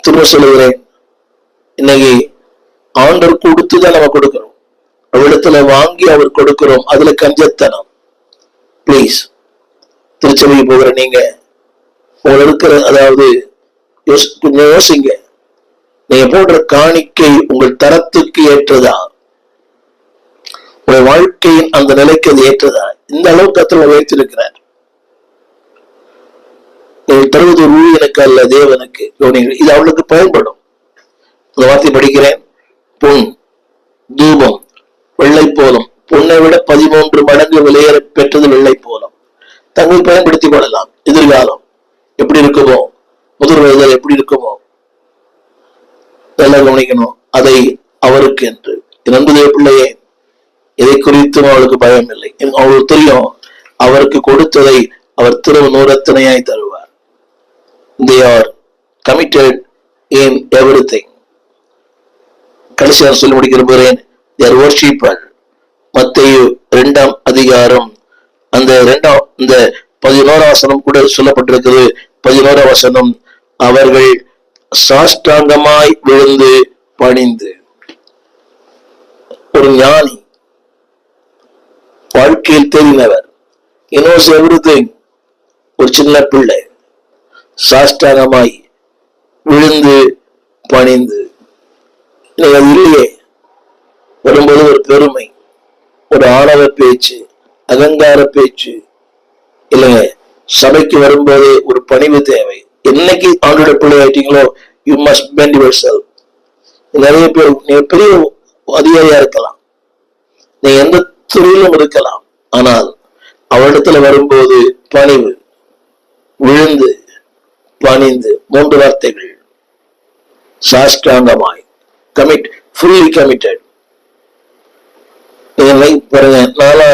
திரும்ப சொல்லுகிறேன். இன்னைக்கு ஆண்டவர் கொடுத்துதான் நம்ம கொடுக்கிறோம். அவரிடத்துல வாங்கி அவர் கொடுக்கிறோம். அதுல கஞ்சத்தனம். ப்ளீஸ் திருச்சபைக்கு போகிற நீங்க உங்களை இருக்கிற அதாவது யோசி- கொஞ்சம் யோசிங்க. நீங்க போடுற காணிக்கை உங்கள் தரத்துக்கு ஏற்றதா? உங்கள் வாழ்க்கையின் அந்த நிலைக்கு அது ஏற்றதா? இந்த அளவுக்கு அத்தனை உயர்த்திருக்கிறார் தருவது ஒரு ஊழியனுக்கு அல்ல தேவனுக்கு கவனிகள் இது அவளுக்கு பயன்படும். இந்த வார்த்தை படிக்கிறேன். பொன் தூபம் வெள்ளை போலம். பொண்ணை விட பதிமூன்று மடங்கு விலையேற பெற்றது வெள்ளை போலம். தங்கள் பயன்படுத்திக் கொள்ளலாம். எதிர்காலம் எப்படி இருக்குமோ? முதல் வயதில் எப்படி இருக்குமோ? நல்லா கவனிக்கணும். அதை அவருக்கு என்று. நண்பதே பிள்ளையே இதை குறித்தும் அவளுக்கு பயம் இல்லை அவளுக்கு தெரியும். அவருக்கு கொடுத்ததை அவர் திரும்ப நூறத்தனையாய் தருவார். They are committed in everything. கடைசியாக சொல்லி முடிக்க விரும்புகிறேன் தேர் worshipper மத்தேயு இரண்டாம் அதிகாரம் அந்த இரண்டாம் இந்த பதினோராம் வசனம் கூட சொல்லப்பட்டிருக்கிறது. பதினோரா வசனம் அவர்கள் சாஷ்டாங்கமாய் விழுந்து பணிந்து. ஒரு ஞானி வாழ்க்கையில் தெரிந்தவர் இனோஸ் எவ்ரிதிங் ஒரு சின்ன பிள்ளை. சாஷ்டாங்கமாய் விழுந்து பணிந்து. அது இல்லையே. வரும்போது ஒரு பெருமை ஒரு ஆணவ பேச்சு அகங்கார பேச்சு. இல்லைங்க சபைக்கு வரும்போது ஒரு பணிவு தேவை. என்னைக்கு ஆண்டோட பிள்ளை ஆயிட்டீங்களோ you must bend yourself நிறைய பேர் நீங்க பெரிய அதிகாரியா இருக்கலாம். நீ எந்த துறையிலும் இருக்கலாம். ஆனால் அவரிடத்துல வரும்போது பணிவு விழுந்து பணிந்து மூன்று வார்த்தைகள். சாஷ்டாங்கமாய். கமிட் ஃபுல்லி கமிட்டட் இதனை பாருங்க நானா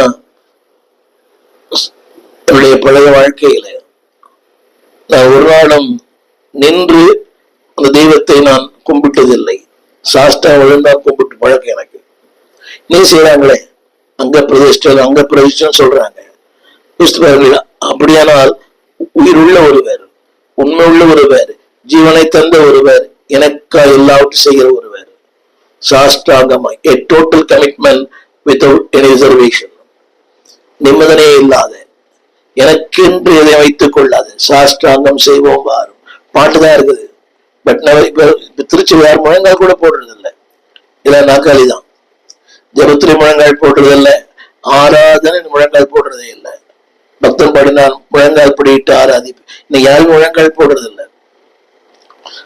என்னுடைய பழைய வாழ்க்கையில. நான் ஒரு நாளும் நின்று அந்த தெய்வத்தை நான் கும்பிட்டதில்லை. சாஸ்திரம் விழுந்தா கும்பிட்டு பழக்கம் எனக்கு. நீ செய்யறாங்களே அங்க பிரதிஷ்டம் அங்க பிரதிஷ்டம் சொல்றாங்க. கிறிஸ்துவர்கள் அப்படியானால் உயிருள்ள ஒருவர். உண்மையுள்ள ஒருவர் ஜீவனை தந்த ஒருவர் எனக்கா எல்லாவற்றும் செய்கிற ஒருவர். சாஸ்திராங்கமாய் a total commitment without any reservation. நிம்மதனே இல்லாத எனக்கென்று எதை வைத்துக் கொள்ளாது சாஸ்திராங்கம் செய்வோம் வாரும். பாட்டுதான் இருக்குது. பட் இப்ப திருச்சி வேறு முழங்கால் கூட போடுறது இல்லை இல்ல நாக்காளி தான் ஜபத்திரி முழங்கால் போடுறது இல்ல ஆராதனை முழங்கால் போடுறதே இல்லை. பக்தன் பாடினான் முழங்கால் பிடிட்டு ஆராதிப்பு இன்னைக்கு யாரும் முழங்கால் போடுறது இல்லை